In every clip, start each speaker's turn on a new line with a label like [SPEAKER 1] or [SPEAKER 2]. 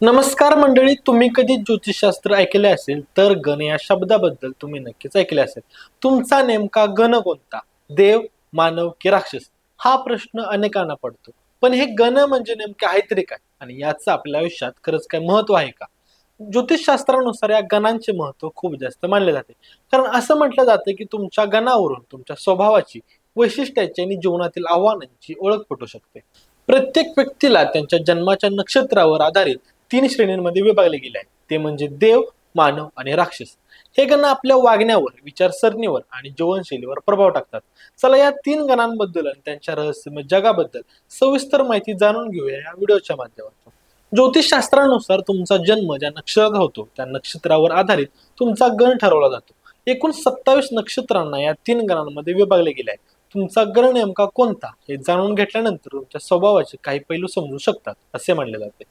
[SPEAKER 1] नमस्कार मंडळी तुम्ही कधी ज्योतिषशास्त्र ऐकले असेल तर गण या शब्दाबद्दल तुम्ही नक्कीच ऐकले असेल. तुमचा नेमका गण कोणता? देव मानव की राक्षस? हा प्रश्न अनेकांना पडतो. पण हे गण म्हणजे नेमके आहे तरी काय? आणि याचं आपल्या आयुष्यात खरंच काय महत्त्व आहे का? ज्योतिषशास्त्रानुसार या गणांचे महत्त्व खूप जास्त मानले जाते. कारण असं म्हटलं जातं की तुमच्या गणावरून तुमच्या स्वभावाची वैशिष्ट्याची आणि जीवनातील आव्हानांची ओळख पटू शकते. प्रत्येक व्यक्तीला त्यांच्या जन्माच्या नक्षत्रावर आधारित तीन श्रेणींमध्ये विभागले गेले आहेत. ते म्हणजे देव मानव आणि राक्षस. हे गण आपल्या वागण्यावर विचारसरणीवर आणि जीवनशैलीवर प्रभाव टाकतात. चला या तीन गणांबद्दल आणि त्यांच्या रहस्यमय जगाबद्दल सविस्तर माहिती जाणून घेऊया या व्हिडिओच्या माध्यमातून. ज्योतिषशास्त्रानुसार तुमचा जन्म ज्या नक्षत्रात होतो त्या नक्षत्रावर आधारित तुमचा गण ठरवला जातो. एकूण सत्तावीस नक्षत्रांना या तीन गणांमध्ये विभागले गेले आहे तुमचा गण नेमका कोणता हे जाणून घेतल्यानंतर तुमच्या स्वभावाचे काही पैलू समजू शकतात असे मानले जाते.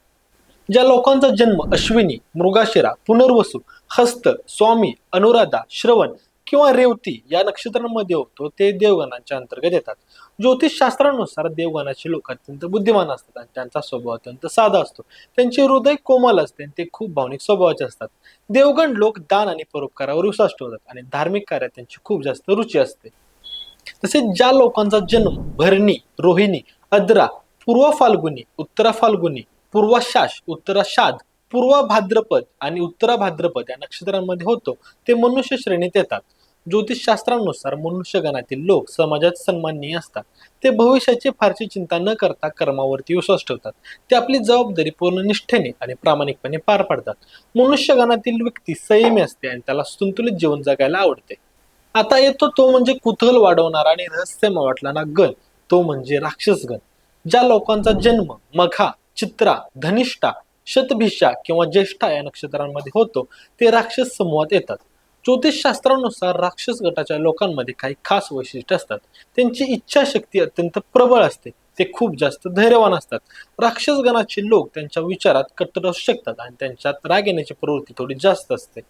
[SPEAKER 1] ज्या लोकांचा जन्म अश्विनी मृगाशिरा पुनर्वसू हस्त स्वामी अनुराधा श्रवण किंवा रेवती या नक्षत्रांमध्ये होतो ते देवगणांच्या अंतर्गत येतात. ज्योतिषशास्त्रानुसार देवगणाचे लोक अत्यंत बुद्धिमान असतात आणि त्यांचा स्वभाव अत्यंत साधा असतो. त्यांचे हृदय कोमल असते आणि ते खूप भावनिक स्वभावाचे असतात. देवगण लोक दान आणि परोपकारावर विश्वास ठेवतात आणि धार्मिक कार्यात त्यांची खूप जास्त रुची असते. तसेच ज्या लोकांचा जन्म भरणी रोहिणी अद्रा पूर्व फाल्गुनी उत्तरा फाल्गुनी पूर्वाशाश उत्तराशाद पूर्व भाद्रपद आणि उत्तरा भाद्रपद या नक्षत्रांमध्ये होतो. ते मनुष्य श्रेणीत येतात. ज्योतिषशास्त्रानुसार मनुष्यगणातील लोक समाजात सन्माननीय असतात. ते भविष्याची फारशी चिंता न करता कर्मावरती विश्वास ठेवतात. ते आपली जबाबदारी पूर्ण निष्ठेने आणि प्रामाणिकपणे पार पाडतात. मनुष्यगणातील व्यक्ती संयमी असते आणि त्याला संतुलित जीवन जगायला आवडते. आता येतो तो म्हणजे कुतूहल वाढवणारा आणि रहस्यमय वाटणारा गण. तो म्हणजे राक्षस गण ज्या लोकांचा जन्म मघा चित्रा धनिष्ठा शतभिषा किंवा ज्येष्ठा या नक्षत्रांमध्ये होतो ते राक्षस समूहात येतात. ज्योतिषशास्त्रानुसार राक्षस गटाच्या लोकांमध्ये काही खास वैशिष्ट्य असतात. त्यांची इच्छाशक्ती अत्यंत प्रबळ असते. ते खूप जास्त धैर्यवान असतात. राक्षस गणाचे लोक त्यांच्या विचारात कट्टर असू शकतात आणि त्यांच्यात राग येण्याची प्रवृत्ती थोडी जास्त असते.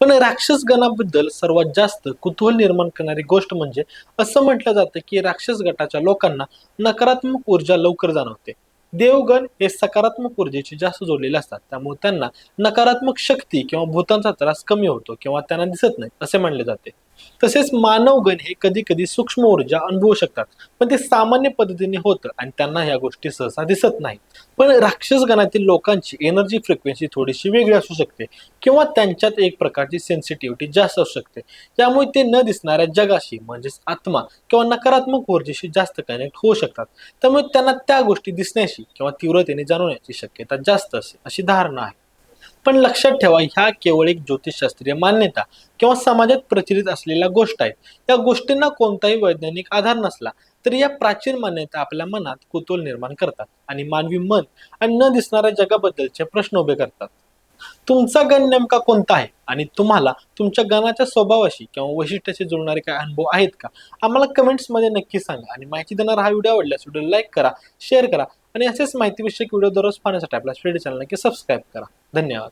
[SPEAKER 1] पण राक्षस गणाबद्दल सर्वात जास्त कुतूहल निर्माण करणारी गोष्ट म्हणजे असं म्हटलं जातं की राक्षस गटाच्या लोकांना नकारात्मक ऊर्जा लवकर जाणवते. देवगण हे सकारात्मक ऊर्जेशी जास्त जोडलेले असतात. त्यामुळे त्यांना नकारात्मक शक्ती किंवा भूतांचा त्रास कमी होतो किंवा त्यांना दिसत नाही असे मानले जाते. तसेच मानवगण हे कधी कधी सूक्ष्म ऊर्जा अनुभवू शकतात पण ते सामान्य पद्धतीने होतं आणि त्यांना ह्या गोष्टी सहसा दिसत नाही पण राक्षस गणातील लोकांची एनर्जी फ्रिक्वेन्सी थोडीशी वेगळी असू शकते किंवा त्यांच्यात एक प्रकारची सेन्सिटिव्हिटी जास्त असू शकते. त्यामुळे ते न दिसणाऱ्या जगाशी म्हणजेच आत्मा किंवा नकारात्मक ऊर्जेशी जास्त कनेक्ट होऊ शकतात. त्यामुळे त्यांना त्या गोष्टी दिसण्याची किंवा तीव्रतेने जाणवण्याची शक्यता जास्त असते अशी धारणा आहे. पण लक्षात ठेवा ह्या केवळ एक ज्योतिषशास्त्रीय मान्यता किंवा समाजात प्रचलित असलेल्या गोष्ट आहेत. या गोष्टींना कोणताही वैज्ञानिक आधार नसला तरी या प्राचीन मान्यता आपल्या मनात कुतूहल निर्माण करतात आणि मानवी मन आणि न दिसणाऱ्या जगाबद्दलचे प्रश्न उभे करतात. तुमचा गण नेमका कोणता आहे आणि तुम्हाला तुमच्या गणाच्या स्वभावाशी किंवा वैशिष्ट्याशी जुळणारे काय अनुभव आहेत का? आम्हाला कमेंट्समध्ये नक्की सांगा आणि माहिती देणारा हा व्हिडिओ आवडल्यास व्हिडिओ लाईक करा शेअर करा आणि असेच माहितीविषयक व्हिडिओ दररोज पाहण्यासाठी आपल्या स्टडी चॅनल नक्की सबस्क्राईब करा. धन्यवाद.